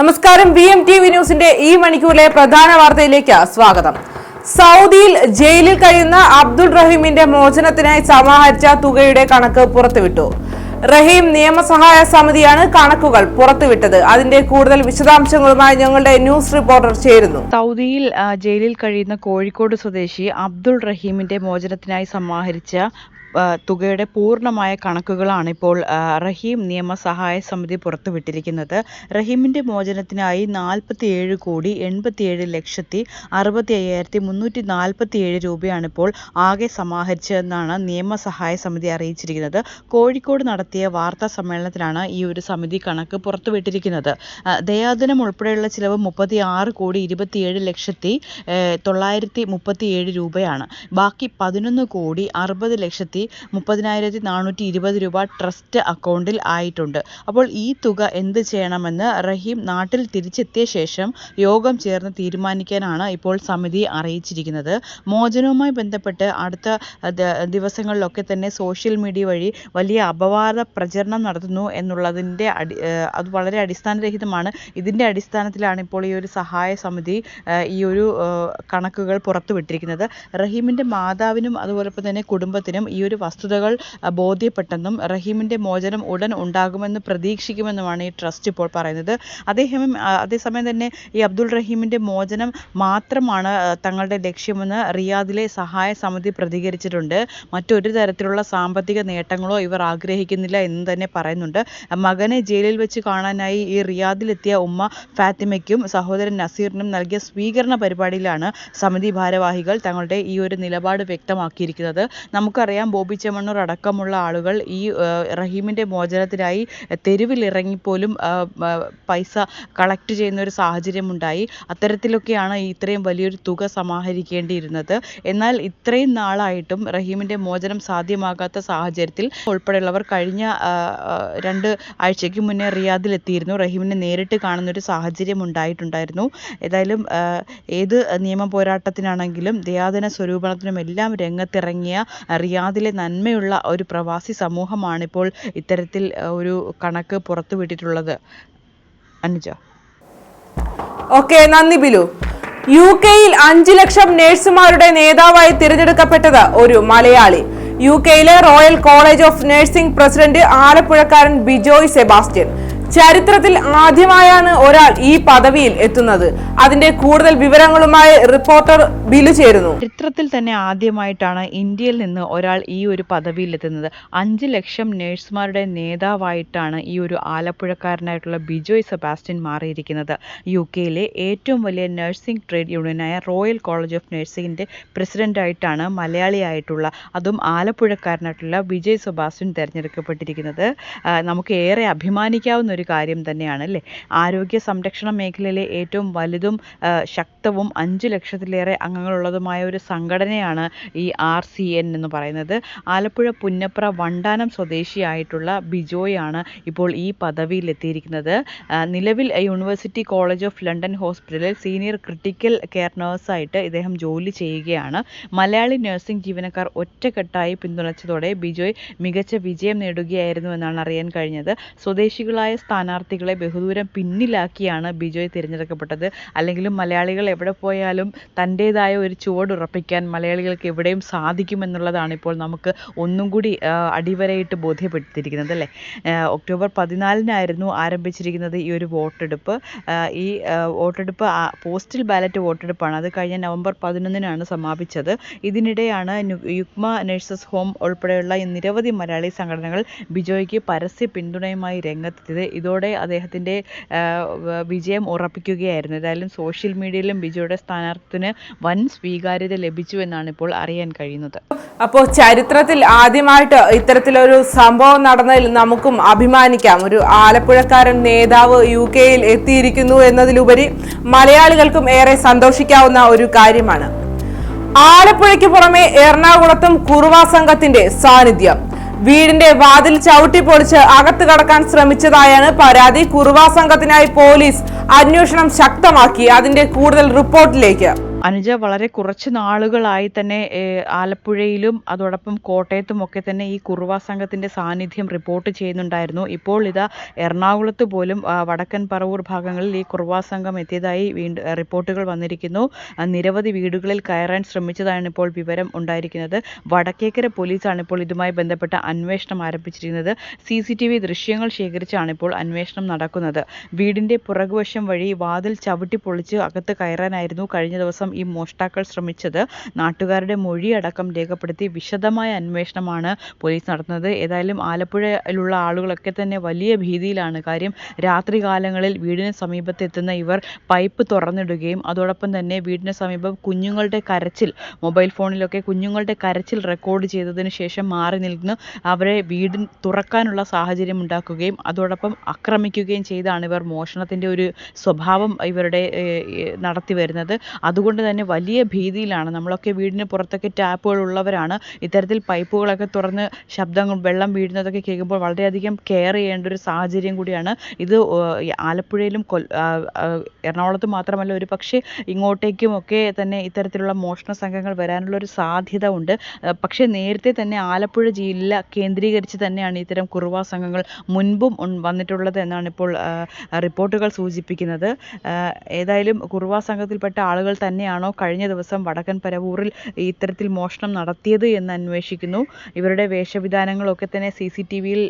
നമസ്കാരം. B M T V ന്യൂസിന്റെ ഈ മണിക്കൂറിലെ പ്രധാന വാർത്തയിലേക്ക് സ്വാഗതം. സൗദിയിൽ ജയിലിൽ കഴിയുന്ന അബ്ദുൾ റഹീമിന്റെ മോചനത്തിനായി സമാഹരിച്ച തുകയുടെ കണക്ക് പുറത്തുവിട്ടു. റഹീം നിയമസഹായ സമിതിയാണ് കണക്കുകൾ പുറത്തുവിട്ടത്. അതിന്റെ കൂടുതൽ വിശദാംശങ്ങളുമായി ഞങ്ങളുടെ ന്യൂസ് റിപ്പോർട്ടർ ചേരുന്നു. സൗദിയിൽ ജയിലിൽ കഴിയുന്ന കോഴിക്കോട് സ്വദേശി അബ്ദുൾ റഹീമിന്റെ മോചനത്തിനായി സമാഹരിച്ച തുകയുടെ പൂർണമായ കണക്കുകളാണ് ഇപ്പോൾ റഹീം നിയമസഹായ സമിതി പുറത്തുവിട്ടിരിക്കുന്നത്. റഹീമിന്റെ മോചനത്തിനായി നാൽപ്പത്തിയേഴ് കോടി എൺപത്തിയേഴ് ലക്ഷത്തി അറുപത്തി അയ്യായിരത്തി മുന്നൂറ്റി നാൽപ്പത്തിയേഴ് രൂപയാണ് ഇപ്പോൾ ആകെ സമാഹരിച്ചതെന്നാണ് നിയമസഹായ സമിതി അറിയിച്ചിരിക്കുന്നത്. കോഴിക്കോട് നടത്തിയ വാർത്താ സമ്മേളനത്തിലാണ് ഈ ഒരു സമിതി കണക്ക് പുറത്തുവിട്ടിരിക്കുന്നത്. ദയാദിനം ഉൾപ്പെടെയുള്ള ചിലവ് മുപ്പത്തി ആറ് കോടി ഇരുപത്തിയേഴ് ലക്ഷത്തി തൊള്ളായിരത്തി മുപ്പത്തിയേഴ് രൂപയാണ്. ബാക്കി പതിനൊന്ന് കോടി അറുപത് ലക്ഷത്തി മുപ്പതിനായിരത്തി നാനൂറ്റി ഇരുപത് രൂപ ട്രസ്റ്റ് അക്കൗണ്ടിൽ ആയിട്ടുണ്ട്. അപ്പോൾ ഈ തുക എന്ത് ചെയ്യണമെന്ന് റഹീം നാട്ടിൽ തിരിച്ചെത്തിയ ശേഷം യോഗം ചേർന്ന് തീരുമാനിക്കാനാണ് ഇപ്പോൾ സമിതി അറിയിച്ചിരിക്കുന്നത്. മോചനവുമായി ബന്ധപ്പെട്ട് അടുത്ത ദിവസങ്ങളിലൊക്കെ തന്നെ സോഷ്യൽ മീഡിയ വഴി വലിയ അപവാദ പ്രചരണം നടത്തുന്നു എന്നുള്ളതിന്റെ അടി അത് വളരെ അടിസ്ഥാനരഹിതമാണ്. ഇതിന്റെ അടിസ്ഥാനത്തിലാണ് ഇപ്പോൾ ഈ ഒരു സഹായ സമിതി ഈ ഒരു കണക്കുകൾ പുറത്തുവിട്ടിരിക്കുന്നത്. റഹീമിന്റെ മാതാവിനും അതുപോലെ തന്നെ കുടുംബത്തിനും ഈ ഒരു വസ്തുതകൾ ബോധ്യപ്പെട്ടെന്നും റഹീമിന്റെ മോചനം ഉടൻ ഉണ്ടാകുമെന്ന് പ്രതീക്ഷിക്കുമെന്നുമാണ് ഈ ട്രസ്റ്റ് ഇപ്പോൾ പറയുന്നത്. അദ്ദേഹം അതേസമയം തന്നെ ഈ അബ്ദുൾ റഹീമിന്റെ മോചനം മാത്രമാണ് തങ്ങളുടെ ലക്ഷ്യമെന്ന് റിയാദിലെ സഹായ സമിതി പ്രതികരിച്ചിട്ടുണ്ട്. മറ്റൊരു തരത്തിലുള്ള സാമ്പത്തിക നേട്ടങ്ങളോ ഇവർ ആഗ്രഹിക്കുന്നില്ല എന്ന് തന്നെ പറയുന്നുണ്ട്. മകനെ ജയിലിൽ വെച്ച് കാണാനായി ഈ റിയാദിലെത്തിയ ഉമ്മ ഫാത്തിമയ്ക്കും സഹോദരൻ നസീറിനും നൽകിയ സ്വീകരണ പരിപാടിയിലാണ് സമിതി ഭാരവാഹികൾ തങ്ങളുടെ ഈ ഒരു നിലപാട് വ്യക്തമാക്കിയിരിക്കുന്നത്. നമുക്കറിയാം ബോബി ചെമ്മണ്ണൂർ അടക്കമുള്ള ആളുകൾ ഈ റഹീമിന്റെ മോചനത്തിനായി തെരുവിലിറങ്ങിപ്പോലും പൈസ കളക്ട് ചെയ്യുന്ന ഒരു സാഹചര്യമുണ്ടായി. അത്തരത്തിലൊക്കെയാണ് ഇത്രയും വലിയൊരു തുക സമാഹരിക്കേണ്ടിയിരുന്നത്. എന്നാൽ ഇത്രയും നാളായിട്ടും റഹീമിന്റെ മോചനം സാധ്യമാകാത്ത സാഹചര്യത്തിൽ ഉൾപ്പെടെയുള്ളവർ കഴിഞ്ഞ രണ്ട് ആഴ്ചയ്ക്ക് മുന്നേ റിയാദിലെത്തിയിരുന്നു. റഹീമിനെ നേരിട്ട് കാണുന്ന ഒരു സാഹചര്യം ഉണ്ടായിട്ടുണ്ടായിരുന്നു ഏതായാലും ഏത് നിയമ പോരാട്ടത്തിനാണെങ്കിലും ദയാദന സ്വരൂപണത്തിനും എല്ലാം രംഗത്തിറങ്ങിയ റിയാദിലെ നന്മയുള്ള ഒരു പ്രവാസി സമൂഹമാണ് ഇപ്പോൾ ഇത്തരത്തിൽ ഒരു കണക്ക് പുറത്തുവിട്ടിട്ടുള്ളത്. അനുജ. ഓക്കെ നന്ദി ബിലു. യു കെയിൽ അഞ്ചു ലക്ഷം നഴ്സുമാരുടെ നേതാവായി തിരഞ്ഞെടുക്കപ്പെട്ടത് ഒരു മലയാളി. യു കെയിലെ royal college of nursing president ആലപ്പുഴക്കാരൻ Bijoy Sebastian. ചരിത്രത്തിൽ ആദ്യമായാണ് ഒരാൾ ഈ പദവിയിൽ എത്തുന്നത്. അതിന്റെ കൂടുതൽ വിവരങ്ങളുമായി റിപ്പോർട്ടർ ബിലു ചേരുന്നു. ചരിത്രത്തിൽ തന്നെ ആദ്യമായിട്ടാണ് ഇന്ത്യയിൽ നിന്ന് ഒരാൾ ഈ ഒരു പദവിയിൽ എത്തുന്നത്. അഞ്ച് ലക്ഷം നഴ്സുമാരുടെ നേതാവായിട്ടാണ് ഈ ഒരു ആലപ്പുഴക്കാരനായിട്ടുള്ള ബിജോയ് സെബാസ്റ്റ്യൻ മാറിയിരിക്കുന്നത്. യു കെയിലെ ഏറ്റവും വലിയ നഴ്സിംഗ് ട്രേഡ് യൂണിയനായ റോയൽ കോളേജ് ഓഫ് നഴ്സിംഗിന്റെ പ്രസിഡന്റായിട്ടാണ് മലയാളിയായിട്ടുള്ള അതും ആലപ്പുഴക്കാരനായിട്ടുള്ള വിജയ് സെബാസ്റ്റ്യൻ തിരഞ്ഞെടുക്കപ്പെട്ടിരിക്കുന്നത്. നമുക്ക് ഏറെ അഭിമാനിക്കാവുന്ന ഒരു കാര്യം തന്നെയാണ് അല്ലേ? ആരോഗ്യ സംരക്ഷണ മേഖലയിലെ ഏറ്റവും വലുതും ശക്തവും അഞ്ച് ലക്ഷത്തിലേറെ അംഗങ്ങളുള്ളതുമായ ഒരു സംഘടനയാണ് ഈ ആർ സി എൻ എന്ന് പറയുന്നത്. ആലപ്പുഴ പുന്നപ്ര വണ്ടാനം സ്വദേശിയായിട്ടുള്ള ബിജോയാണ് ഇപ്പോൾ ഈ പദവിയിലെത്തിയിരിക്കുന്നത്. നിലവിൽ യൂണിവേഴ്സിറ്റി കോളേജ് ഓഫ് ലണ്ടൻ ഹോസ്പിറ്റലിൽ സീനിയർ ക്രിട്ടിക്കൽ കെയർ നഴ്സായിട്ട് ഇദ്ദേഹം ജോലി ചെയ്യുകയാണ്. മലയാളി നഴ്സിംഗ് ജീവനക്കാർ ഒറ്റക്കെട്ടായി പിന്തുണച്ചതോടെ ബിജോയ് മികച്ച വിജയം നേടുകയായിരുന്നു എന്നാണ് അറിയാൻ കഴിഞ്ഞത്. സ്വദേശികളായ സ്ഥാനാർത്ഥികളെ ബഹുദൂരം പിന്നിലാക്കിയാണ് ബിജോയ് തിരഞ്ഞെടുക്കപ്പെട്ടത്. അല്ലെങ്കിലും മലയാളികൾ എവിടെ പോയാലും തന്റേതായ ഒരു ചുവടുറപ്പിക്കാൻ മലയാളികൾക്ക് എവിടെയും സാധിക്കുമെന്നുള്ളതാണ് ഇപ്പോൾ നമുക്ക് ഒന്നും കൂടി അടിവരയിട്ട് ബോധ്യപ്പെടുത്തിയിരിക്കുന്നത് അല്ലേ? ഒക്ടോബർ പതിനാലിനായിരുന്നു ആരംഭിച്ചിരിക്കുന്നത് ഈ ഒരു വോട്ടെടുപ്പ്. ഈ വോട്ടെടുപ്പ് പോസ്റ്റൽ ബാലറ്റ് വോട്ടെടുപ്പാണ്. അത് കഴിഞ്ഞ നവംബർ പതിനൊന്നിനാണ് സമാപിച്ചത്. ഇതിനിടെയാണ് യുഗ്മ നഴ്സസ് ഹോം ഉൾപ്പെടെയുള്ള നിരവധി മലയാളി സംഘടനകൾ ബിജോയ്ക്ക് പരസ്യ പിന്തുണയുമായി രംഗത്തെത്തിയത്. ഇതോടെ അദ്ദേഹത്തിന്റെ വിജയം ഉറപ്പിക്കുകയായിരുന്നു. ഏതായാലും സോഷ്യൽ മീഡിയയിലും ബിജുയുടെ സ്ഥാനാർത്ഥിന് വൻ സ്വീകാര്യത ലഭിച്ചു എന്നാണ് ഇപ്പോൾ അറിയാൻ കഴിയുന്നത്. അപ്പോൾ ചരിത്രത്തിൽ ആദ്യമായിട്ട് ഇത്തരത്തിലൊരു സംഭവം നടന്നതിൽ നമുക്കും അഭിമാനിക്കാം. ഒരു ആലപ്പുഴക്കാരൻ നേതാവ് യു കെയിൽ എത്തിയിരിക്കുന്നു എന്നതിലുപരി മലയാളികൾക്കും ഏറെ സന്തോഷിക്കാവുന്ന ഒരു കാര്യമാണ്. ആലപ്പുഴയ്ക്ക് പുറമെ എറണാകുളത്തും കുറുവാ സംഘത്തിന്റെ സാന്നിധ്യം. വീടിന്റെ വാതിൽ ചവിട്ടി പൊളിച്ച് അകത്ത് കടക്കാൻ ശ്രമിച്ചതായാണ് പരാതി. കുറുവാ സംഘത്തിനായി പോലീസ് അന്വേഷണം ശക്തമാക്കി. അതിന്റെ കൂടുതൽ റിപ്പോർട്ടിലേക്ക്. അനുജ വളരെ കുറച്ച് നാളുകളായി തന്നെ ആലപ്പുഴയിലും അതോടൊപ്പം കോട്ടയത്തും ഒക്കെ തന്നെ ഈ കുറുവ സംഘത്തിന്റെ സാന്നിധ്യം റിപ്പോർട്ട് ചെയ്യുന്നുണ്ടായിരുന്നു. ഇപ്പോൾ ഇതാ എറണാകുളത്ത് പോലും വടക്കൻ പറവൂർ ഭാഗങ്ങളിൽ ഈ കുറുവ സംഘം എത്തിയതായി വീണ്ടും റിപ്പോർട്ടുകൾ വന്നിരിക്കുന്നു. നിരവധി വീടുകളിൽ കയറാൻ ശ്രമിച്ചതാണ് ഇപ്പോൾ വിവരം ഉണ്ടായിരിക്കുന്നത്. വടക്കേക്കര പോലീസാണ് ഇപ്പോൾ ഇതുമായി ബന്ധപ്പെട്ട അന്വേഷണം ആരംഭിച്ചിരിക്കുന്നത്. സി സി ടി വി ദൃശ്യങ്ങൾ ശേഖരിച്ചാണ് ഇപ്പോൾ അന്വേഷണം നടക്കുന്നത്. വീടിന്റെ പുറകുവശം വഴി വാതിൽ ചവിട്ടി പൊളിച്ച് അകത്ത് കയറാനായിരുന്നു കഴിഞ്ഞ ദിവസം ഈ മോഷ്ടാക്കൾ ശ്രമിച്ചത്. നാട്ടുകാരുടെ മൊഴി അടക്കം രേഖപ്പെടുത്തി വിശദമായ അന്വേഷണമാണ് പോലീസ് നടത്തുന്നത്. ഏതായാലും ആലപ്പുഴയിലുള്ള ആളുകളൊക്കെ തന്നെ വലിയ ഭീതിയിലാണ്. കാര്യം രാത്രി കാലങ്ങളിൽ വീടിന് സമീപത്തെത്തുന്ന ഇവർ പൈപ്പ് തുറന്നിടുകയും അതോടൊപ്പം തന്നെ വീടിന് സമീപം കുഞ്ഞുങ്ങളുടെ കരച്ചിൽ മൊബൈൽ ഫോണിലൊക്കെ കുഞ്ഞുങ്ങളുടെ കരച്ചിൽ റെക്കോർഡ് ചെയ്തതിന് ശേഷം മാറി നിൽക്കുന്നു അവരെ വീട് തുറക്കാനുള്ള സാഹചര്യം ഉണ്ടാക്കുകയും അതോടൊപ്പം ആക്രമിക്കുകയും ചെയ്താണ് ഇവർ മോഷണത്തിന്റെ ഒരു സ്വഭാവം ഇവരുടെ നടത്തി വരുന്നത്. അതുകൊണ്ട് തന്നെ വലിയ ഭീതിയിലാണ്. നമ്മളൊക്കെ വീടിന് പുറത്തൊക്കെ ടാപ്പുകൾ ഉള്ളവരാണ്. ഇത്തരത്തിൽ പൈപ്പുകളൊക്കെ തുറന്ന് ശബ്ദങ്ങൾ വെള്ളം വീഴുന്നതൊക്കെ കേൾക്കുമ്പോൾ വളരെയധികം കെയർ ചെയ്യേണ്ട ഒരു സാഹചര്യം കൂടിയാണ്. ഇത് ആലപ്പുഴയിലും ആ, എറണാകുളത്ത് മാത്രമല്ല ഒരു പക്ഷേ ഇങ്ങോട്ടേക്കും ഒക്കെ തന്നെ ഇത്തരത്തിലുള്ള മോഷണ സംഘങ്ങൾ വരാനുള്ള ഒരു സാധ്യത ഉണ്ട്. പക്ഷേ നേരത്തെ തന്നെ ആലപ്പുഴ ജില്ല കേന്ദ്രീകരിച്ച് തന്നെയാണ് ഇത്തരം കുറുവ സംഘങ്ങൾ മുൻപും വന്നിട്ടുള്ളത് എന്നാണ് ഇപ്പോൾ റിപ്പോർട്ടുകൾ സൂചിപ്പിക്കുന്നത്. ഏതായാലും കുറുവ സംഘത്തിൽപ്പെട്ട ആളുകൾ തന്നെയാണോ കഴിഞ്ഞ ദിവസം വടക്കൻ പരവൂറിൽ ഇത്തരത്തിൽ മോഷണം നടത്തിയത് എന്ന് അന്വേഷിക്കുന്നു. ഇവരുടെ വേഷവിധാനങ്ങളൊക്കെ തന്നെ സി സി ടി വിയിൽ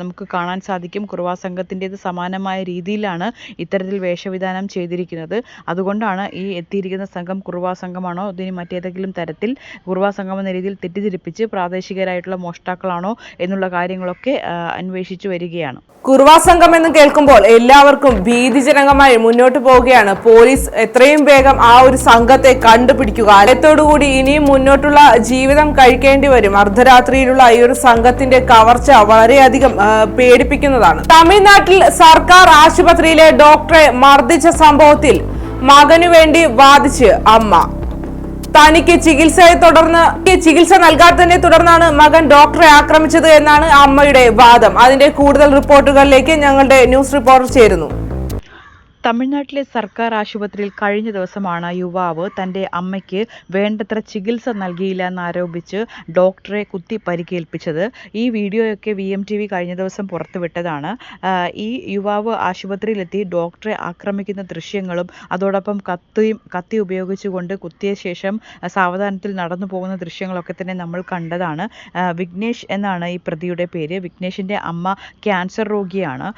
നമുക്ക് കാണാൻ സാധിക്കും. കുറുവാ സംഘത്തിന്റേത് സമാനമായ രീതിയിലാണ് ഇത്തരത്തിൽ വേഷവിധാനം ചെയ്തിരിക്കുന്നത്. അതുകൊണ്ടാണ് ഈ എത്തിയിരിക്കുന്ന സംഘം കുറുവാ സംഘമാണോ ഇതിന് മറ്റേതെങ്കിലും തരത്തിൽ കുറുവാ സംഘം എന്ന രീതിയിൽ തെറ്റിദ്ധരിപ്പിച്ച് പ്രാദേശികരായിട്ടുള്ള മോഷ്ടാക്കളാണോ എന്നുള്ള കാര്യങ്ങളൊക്കെ അന്വേഷിച്ചു വരികയാണ്. കുറുവാ സംഘം എന്ന് കേൾക്കുമ്പോൾ എല്ലാവർക്കും ഭീതിജനകമായി മുന്നോട്ട് പോവുകയാണ്. പോലീസ് എത്രയും വേഗം ആ ഒരു സംഘത്തെ കണ്ടുപിടിക്കുക. അലത്തോടുകൂടി ഇനിയും മുന്നോട്ടുള്ള ജീവിതം കഴിക്കേണ്ടി വരും. അർദ്ധരാത്രിയിലുള്ള ഈ ഒരു സംഘത്തിന്റെ കവർച്ച വളരെയധികം പേടിപ്പിക്കുന്നതാണ്. തമിഴ്നാട്ടിൽ സർക്കാർ ആശുപത്രിയിലെ ഡോക്ടറെ മർദ്ദിച്ച സംഭവത്തിൽ മകനു വേണ്ടി വാദിച്ച് അമ്മ. തനിക്ക് ചികിത്സയെ തുടർന്ന് ചികിത്സ നൽകാത്തതിനെ തുടർന്നാണ് മകൻ ഡോക്ടറെ ആക്രമിച്ചത് എന്നാണ് അമ്മയുടെ വാദം. അതിന്റെ കൂടുതൽ റിപ്പോർട്ടുകളിലേക്ക് ഞങ്ങളുടെ ന്യൂസ് റിപ്പോർട്ടർ ചേരുന്നു. തമിഴ്നാട്ടിലെ സർക്കാർ ആശുപത്രിയിൽ കഴിഞ്ഞ ദിവസമാണ് യുവാവ് തന്റെ അമ്മയ്ക്ക് വേണ്ടത്ര ചികിത്സ നൽകിയില്ല എന്നാരോപിച്ച് ഡോക്ടറെ കുത്തി പരിക്കേൽപ്പിച്ചത് ഈ വീഡിയോയൊക്കെ വി എം ടി വി കഴിഞ്ഞ ദിവസം പുറത്തുവിട്ടതാണ്. ഈ യുവാവ് ആശുപത്രിയിലെത്തി ഡോക്ടറെ ആക്രമിക്കുന്ന ദൃശ്യങ്ങളും അതോടൊപ്പം കത്തിയും കത്തി ഉപയോഗിച്ചുകൊണ്ട് കുത്തിയ ശേഷം സാവധാനത്തിൽ നടന്നു പോകുന്ന ദൃശ്യങ്ങളൊക്കെ തന്നെ നമ്മൾ കണ്ടതാണ്. വിഘ്നേഷ് എന്നാണ് ഈ പ്രതിയുടെ പേര്. വിഘ്നേഷിന്റെ അമ്മ ക്യാൻസർ രോഗിയാണ്.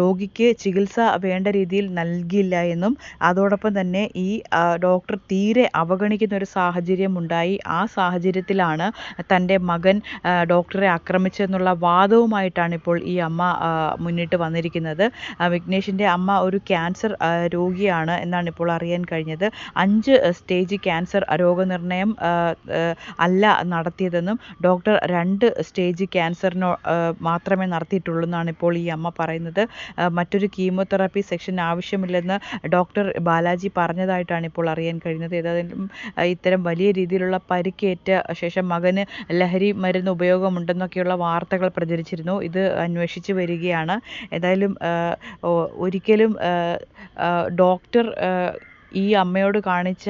രോഗിക്ക് ചികിത്സ വേണ്ട രീതിയിൽ നൽകിയില്ല എന്നും അതോടൊപ്പം തന്നെ ഈ ഡോക്ടർ തീരെ അവഗണിക്കുന്ന ഒരു സാഹചര്യം ഉണ്ടായി. ആ സാഹചര്യത്തിലാണ് തന്റെ മകൻ ഡോക്ടറെ ആക്രമിച്ചെന്നുള്ള വാദവുമായിട്ടാണ് ഇപ്പോൾ ഈ അമ്മ മുന്നിട്ട് വന്നിരിക്കുന്നത്. വിഘ്നേഷിന്റെ അമ്മ ഒരു ക്യാൻസർ രോഗിയാണ് എന്നാണ് ഇപ്പോൾ അറിയാൻ കഴിഞ്ഞത്. അഞ്ച് സ്റ്റേജ് ക്യാൻസർ രോഗനിർണയം അല്ല നടത്തിയതെന്നും ഡോക്ടർ രണ്ട് സ്റ്റേജ് ക്യാൻസറിനോ മാത്രമേ നടത്തിയിട്ടുള്ളൂ എന്നാണ് ഇപ്പോൾ ഈ അമ്മ പറയുന്നത്. മറ്റൊരു കീമോതെറാപ്പി സെക്ഷൻ ആവശ്യമില്ലെന്ന് ഡോക്ടർ ബാലാജി പറഞ്ഞതായിട്ടാണ് ഇപ്പോൾ അറിയാൻ കഴിഞ്ഞത് ഏതായാലും ഇത്തരം വലിയ രീതിയിലുള്ള പരിക്കേറ്റ ശേഷം മകന് ലഹരി മരുന്ന് ഉപയോഗമുണ്ടെന്നൊക്കെയുള്ള വാർത്തകൾ പ്രചരിച്ചിരുന്നു. ഇത് അന്വേഷിച്ച് വരികയാണ്. ഏതായാലും ഒരിക്കലും ഡോക്ടർ ഈ അമ്മയോട് കാണിച്ച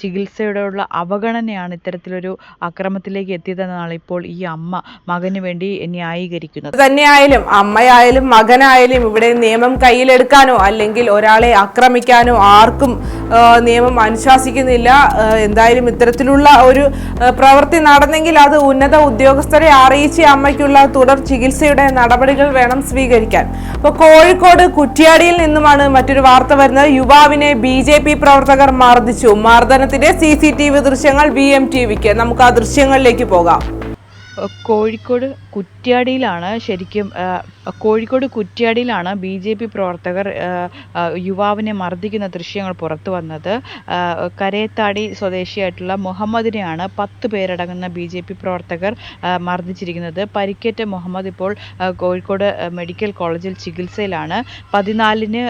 ചികിത്സയോടുള്ള അവഗണനയാണ് ഇത്തരത്തിലൊരു അക്രമത്തിലേക്ക് എത്തിയതെന്നാണ് ഇപ്പോൾ ഈ അമ്മ മകന് വേണ്ടി ന്യായീകരിക്കുന്നത്. തന്നെയായാലും അമ്മയായാലും മകനായാലും ഇവിടെ നിയമം കയ്യിലെടുക്കാനോ അല്ലെങ്കിൽ ഒരാളെ ആക്രമിക്കാനോ ആർക്കും നിയമം അനുശാസിക്കുന്നില്ല. എന്തായാലും ഇത്തരത്തിലുള്ള ഒരു പ്രവൃത്തി നടന്നെങ്കിൽ അത് ഉന്നത ഉദ്യോഗസ്ഥരെ അറിയിച്ച് അമ്മയ്ക്കുള്ള തുടർ ചികിത്സയുടെ നടപടികൾ വേണം സ്വീകരിക്കാൻ. അപ്പോൾ കോഴിക്കോട് കുറ്റ്യാടിയിൽ നിന്നുമാണ് മറ്റൊരു വാർത്ത വരുന്നത്. യുവാവിനെ ബി ജെ പി പ്രവർത്തകർ മർദ്ദിച്ചു. മർദ്ദനത്തിന്റെ സി സി ടി വി ദൃശ്യങ്ങൾ വി എം ടി വിക്ക്. നമുക്ക് ആ ദൃശ്യങ്ങളിലേക്ക് പോകാം. കോഴിക്കോട് കുറ്റ്യാടിയിലാണ് ശരിക്കും കോഴിക്കോട് കുറ്റ്യാടിയിലാണ് ബി ജെ പി പ്രവർത്തകർ യുവാവിനെ മർദ്ദിക്കുന്ന ദൃശ്യങ്ങൾ പുറത്തു വന്നത്. കരേത്താടി സ്വദേശിയായിട്ടുള്ള മുഹമ്മദിനെയാണ് പത്ത് പേരടങ്ങുന്ന ബി ജെ പി പ്രവർത്തകർ മർദ്ദിച്ചിരിക്കുന്നത്. പരിക്കേറ്റ മുഹമ്മദ് ഇപ്പോൾ കോഴിക്കോട് മെഡിക്കൽ കോളേജിൽ ചികിത്സയിലാണ്. പതിനാലിന്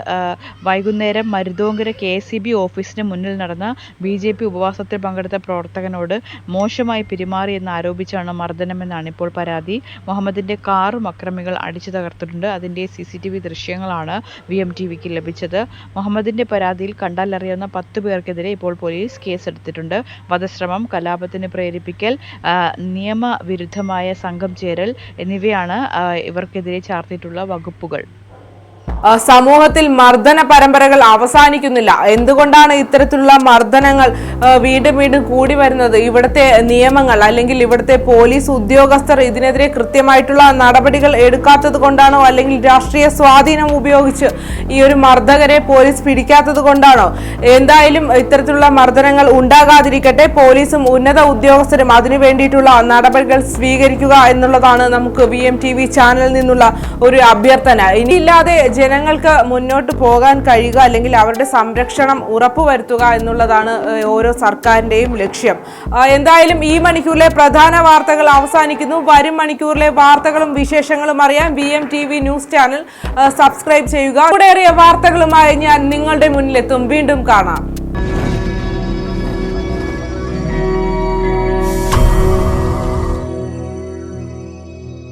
വൈകുന്നേരം മരുതോങ്കര കെ സി ബി ഓഫീസിന് മുന്നിൽ നടന്ന ബി ജെ പി ഉപവാസത്തിൽ പങ്കെടുത്ത പ്രവർത്തകനോട് മോശമായി പെരുമാറിയെന്ന് ആരോപിച്ചാണ് മർദ്ദനമെന്നാണ് ഇപ്പോൾ പരാതി. മുഹമ്മദ് മുഹമ്മദിന്റെ കാറും അക്രമികൾ അടിച്ചു തകർത്തിട്ടുണ്ട്. അതിന്റെ സി സി ടി വി ദൃശ്യങ്ങളാണ് വി എം ടി വിക്ക് ലഭിച്ചത്. മുഹമ്മദിന്റെ പരാതിയിൽ കണ്ടാലറിയാവുന്ന പത്ത് പേർക്കെതിരെ ഇപ്പോൾ പോലീസ് കേസെടുത്തിട്ടുണ്ട്. വധശ്രമം കലാപത്തിന് പ്രേരിപ്പിക്കൽ നിയമവിരുദ്ധമായ സംഘം ചേരൽ എന്നിവയാണ് ഇവർക്കെതിരെ ചാർത്തിയിട്ടുള്ള വകുപ്പുകൾ. സമൂഹത്തിൽ മർദ്ദന പരമ്പരകൾ അവസാനിക്കുന്നില്ല. എന്തുകൊണ്ടാണ് ഇത്തരത്തിലുള്ള മർദ്ദനങ്ങൾ വീണ്ടും വീണ്ടും കൂടി വരുന്നത്? ഇവിടുത്തെ നിയമങ്ങൾ അല്ലെങ്കിൽ ഇവിടുത്തെ പോലീസ് ഉദ്യോഗസ്ഥർ ഇതിനെതിരെ കൃത്യമായിട്ടുള്ള നടപടികൾ എടുക്കാത്തത് കൊണ്ടാണോ അല്ലെങ്കിൽ രാഷ്ട്രീയ സ്വാധീനം ഉപയോഗിച്ച് ഈ ഒരു മർദ്ദകരെ പോലീസ് പിടിക്കാത്തത് കൊണ്ടാണോ? എന്തായാലും ഇത്തരത്തിലുള്ള മർദ്ദനങ്ങൾ ഉണ്ടാകാതിരിക്കട്ടെ. പോലീസും ഉന്നത ഉദ്യോഗസ്ഥരും അതിനു വേണ്ടിയിട്ടുള്ള നടപടികൾ സ്വീകരിക്കുക എന്നുള്ളതാണ് നമുക്ക് വി എം ടി വി ചാനലിൽ നിന്നുള്ള ഒരു അഭ്യർത്ഥന. ഇനിയില്ലാതെ ജനങ്ങൾക്ക് മുന്നോട്ട് പോകാൻ കഴിയുക അല്ലെങ്കിൽ അവരുടെ സംരക്ഷണം ഉറപ്പുവരുത്തുക എന്നുള്ളതാണ് ഓരോ സർക്കാരിന്റെയും ലക്ഷ്യം. എന്തായാലും ഈ മണിക്കൂറിലെ പ്രധാന വാർത്തകൾ അവസാനിക്കുന്നു. വരും മണിക്കൂറിലെ വാർത്തകളും വിശേഷങ്ങളും അറിയാൻ V M T V news channel subscribe ചെയ്യുക. കൂടെ വാർത്തകളുമായി ഞാൻ നിങ്ങളുടെ മുന്നിലെത്തും. വീണ്ടും കാണാം.